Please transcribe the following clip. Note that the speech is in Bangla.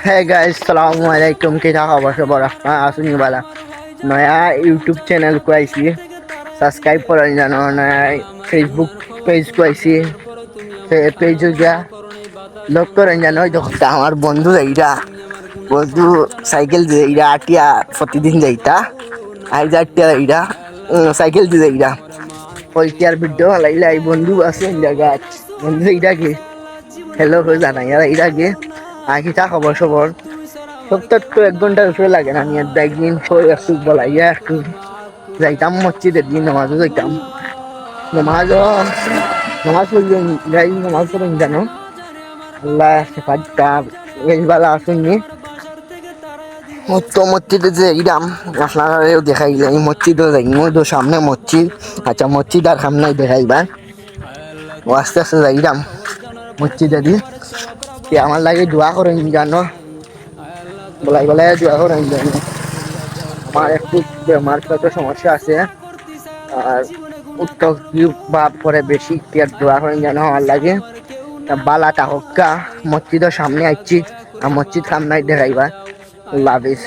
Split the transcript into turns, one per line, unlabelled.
হ্যাঁ গাইস সালামু আলাইকুম কি খবর সবার আপনার আসুনি বালা নয়া ইউটিউব চ্যানেল কো সাবস্ক্রাইব করেন জানো নয়া ফেসবুক পেজ কো আইছি পেজ গিয়া লক করেন জানো ওই দেখো আমার বন্ধু এইটা বন্ধু সাইকেল এইটা আটিয়া প্রতিদিন যাইতা আইজ আটিয়া এইটা সাইকেল দিয়ে এইটা পরিষ্কার ভিডিও এই বন্ধু আছে জায়গা বন্ধু এইটা কি হ্যালো হয়ে জানাই আর এইটা কি আগে তা খবর সবর সপ্তাহ তো এক ঘণ্টার উপরে লাগে না নিয়ে একদিন সই একটু বলাইয়া একটু যাইতাম মসজিদের দিন নামাজও যাইতাম। নামাজও নামাজ পড়লেন যাই নামাজ পড়েন জানো? আল্লাহ সেফাজটা বেলা আসুননি তো মসজিদে যে ইরাম আপনারাও দেখাইলে এই মসজিদও যাই তো সামনে মসজিদ আচ্ছা মসজিদ আর সামনে দেখাইবা ও আস্তে আস্তে যাইরাম মসজিদে দি। কি আমার লাগে দোয়া করেন জানো? বলাই বলাই দোয়া করেন জানো? আমার একটু বেমার কত সমস্যা আছে। আর উত্তর বাপ করে বেশি কেয়ার দোয়া করেন জানো আমার লাগে। তা বালা টাহকা মসজিদের সামনে আসছি আর মসজিদ সামনে দেখাইবা লাভ হাফিজ